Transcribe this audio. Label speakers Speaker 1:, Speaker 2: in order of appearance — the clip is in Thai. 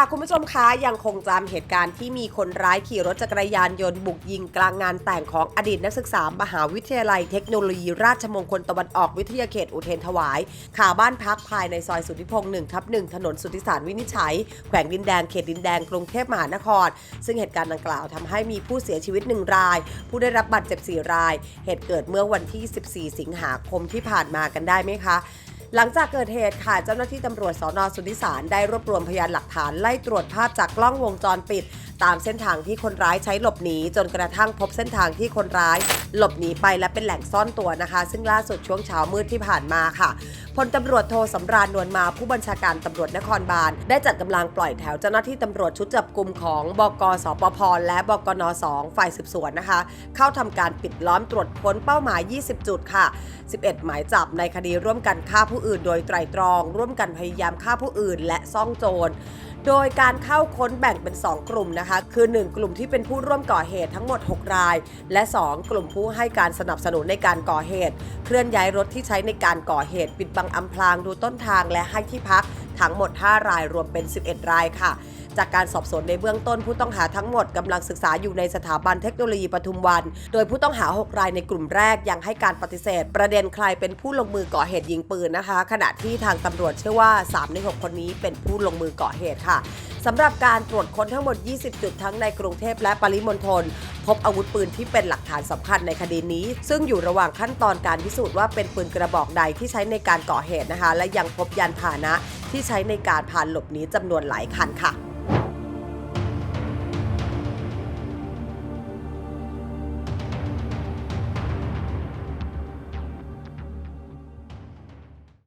Speaker 1: ค่ะคุณผู้ชมคะยังคงจำเหตุการณ์ที่มีคนร้ายขี่รถจักรยานยนต์บุกยิงกลางงานแต่งของอดีตนักศึกษามหาวิทยาลัยเทคโนโลยี ราชมงคลตะวันออกวิทยาเขตอุเทนถวายขาบ้านพักภายในซอยสุทธิพงศ์1ทับ1ถนนสุทธิสารวินิจฉัย แขวงดินแดงเขตดินแดงกรุงเทพมหานคร ซึ่งเหตุการณ์ดังกล่าวทำให้มีผู้เสียชีวิต 1 ราย ผู้ได้รับบาดเจ็บ 4 ราย เหตุเกิดเมื่อวันที่ 14 สิงหาคมที่ผ่านมากันได้ไหมคะ หลังจากเกิดเหตุค่ะเจ้าหน้าที่ตำรวจสอนอสุนิสารได้รวบรวมพยานหลักฐานไล่ตรวจภาพจากกล้องวงจรปิด ตามเส้นทางที่คนร้ายใช้หลบหนีจนกระทั่งพบเส้นทางที่คนร้ายหลบหนีไปและเป็นแหล่งซ่อนตัวนะคะ ซึ่งล่าสุดช่วงเช้ามืดที่ผ่านมาค่ะพลตำรวจโทสำราญนวลมาผู้บัญชาการตำรวจนครบาลได้จัดกำลังปล่อยแถวเจ้าหน้าที่ตำรวจชุดจับกลุ่มของบกสปพและบกน2ฝ่ายสืบสวนนะคะ เข้าทำการปิดล้อมตรวจค้นเป้าหมาย 20 จุดค่ะ 11 หมายจับในคดีร่วมกันฆ่าผู้อื่น โดยไตรตรอง ร่วมกันพยายามฆ่าผู้อื่น และซ่องโจร โดยการเข้าค้นแบ่งเป็น 2 กลุ่มนะคะ คือ 1 กลุ่มที่เป็นผู้ร่วมก่อเหตุทั้งหมด 6 ราย และ 2 กลุ่มผู้ให้การสนับสนุนในการก่อเหตุ เคลื่อนย้ายรถที่ใช้ในการก่อเหตุ ปิดบังอำพรางดูต้นทางและให้ที่พัก ทั้งหมด 5 รายรวมเป็น 11 รายค่ะ จากการสอบสวนในเบื้องต้นผู้ต้องหาทั้งหมดกำลังศึกษาอยู่ในสถาบันเทคโนโลยีปทุมวัน โดยผู้ต้องหา 6 รายในกลุ่มแรกยังให้การปฏิเสธ ประเด็นใครเป็นผู้ลงมือก่อเหตุยิงปืนนะคะ ขณะที่ทางตำรวจเชื่อว่า3ใน6คนนี้เป็นผู้ลงมือก่อเหตุค่ะสำหรับการตรวจค้นทั้งหมด 20 จุดทั้งในกรุงเทพและปริมณฑล พบอาวุธปืนที่เป็นหลักฐานสำคัญในคดีนี้ ซึ่งอยู่ระหว่างขั้นตอนการพิสูจน์ว่าเป็นปืนกระบอกใดที่ใช้ในการก่อเหตุนะคะ และยังพบยานพาหนะที่ใช้ในการพาหลบหนีจำนวนหลายคันค่ะ